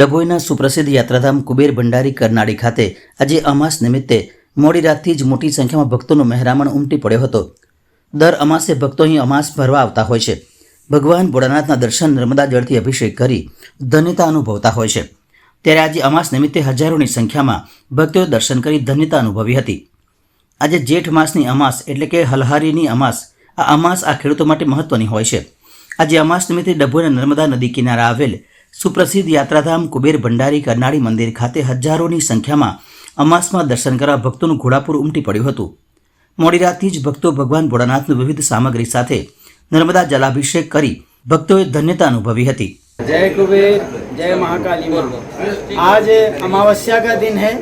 ડભોઈના સુપ્રસિદ્ધ યાત્રાધામ કુબેર ભંડારી કરનાળી ખાતે આજે અમાસ નિમિત્તે મોડી રાતથી જ મોટી સંખ્યામાં ભક્તોનું મહેરામણ ઉમટી પડ્યો હતો દર અમાસે ભક્તો અહીં અમાસ ભરવા આવતા હોય છે ભગવાન ભોળાનાથના દર્શન નર્મદા જળથી અભિષેક કરી ધન્યતા અનુભવતા હોય છે ત્યારે આજે અમાસ નિમિત્તે હજારોની સંખ્યામાં ભક્તોએ દર્શન કરી ધન્યતા અનુભવી હતી આજે જેઠ માસની અમાસ એટલે કે હલહારીની અમાસ આ અમાસ આ ખેડૂતો માટે મહત્વની હોય છે આજે અમાસ નિમિત્તે ડભોઈના નર્મદા નદી કિનારે આવેલ सुप्रसिद्ध यात्राधाम कुबेर भंडारी करणाडी मंदिर ખાતે হাজારો ની સંખ્યામાં અમાસમાં દર્શન કરવા ভক্তوں ઘોડાપુર ઉમટી પડ્યું હતું મોડી રાતે જ ভক্তો ભગવાન બોડાનાથને વિવિધ સામગ્રી સાથે नर्मदा જલાભિષેક કરી ভক্তોએ ધન્યતા અનુભવી હતી જય કુબેર જય મહાકાલી બોલો આજ અમાવસ્યા કા દિન હે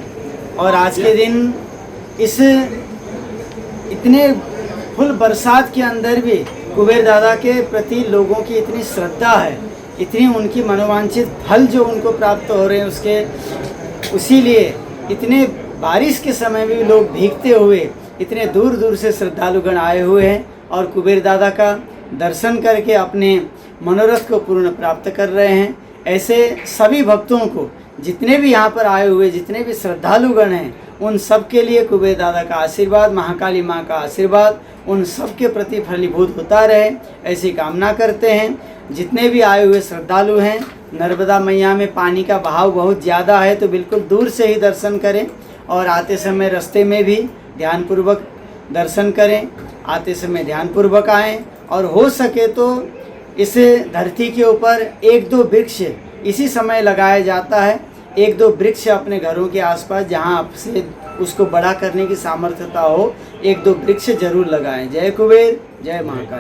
ઓર આજ કે દિન ઇસ इतने फुल बरसात के अंदर भी कुबेर दादा के प्रति लोगों की इतनी श्रद्धा है इतनी उनकी मनोवांछित फल जो उनको प्राप्त हो रहे हैं उसके उसीलिए इतने बारिश के समय भी लोग भीगते हुए इतने दूर दूर से श्रद्धालुगण आए हुए हैं और कुबेर दादा का दर्शन करके अपने मनोरथ को पूर्ण प्राप्त कर रहे हैं ऐसे सभी भक्तों को जितने भी यहाँ पर आए हुए जितने भी श्रद्धालुगण हैं उन सब के लिए कुबेर दादा का आशीर्वाद महाकाली माँ का आशीर्वाद उन सब के प्रति फलीभूत होता रहे ऐसी कामना करते हैं जितने भी आए हुए श्रद्धालु हैं नर्मदा मैया में पानी का बहाव बहुत ज़्यादा है तो बिल्कुल दूर से ही दर्शन करें और आते समय रास्ते में भी ध्यानपूर्वक दर्शन करें आते समय ध्यानपूर्वक आएँ और हो सके तो इस धरती के ऊपर एक दो वृक्ष इसी समय लगाया जाता है एक दो वृक्ष अपने घरों के आसपास जहां आपसे उसको बड़ा करने की सामर्थ्यता हो एक दो वृक्ष जरूर लगाएं जय कुबेर जय महाकाल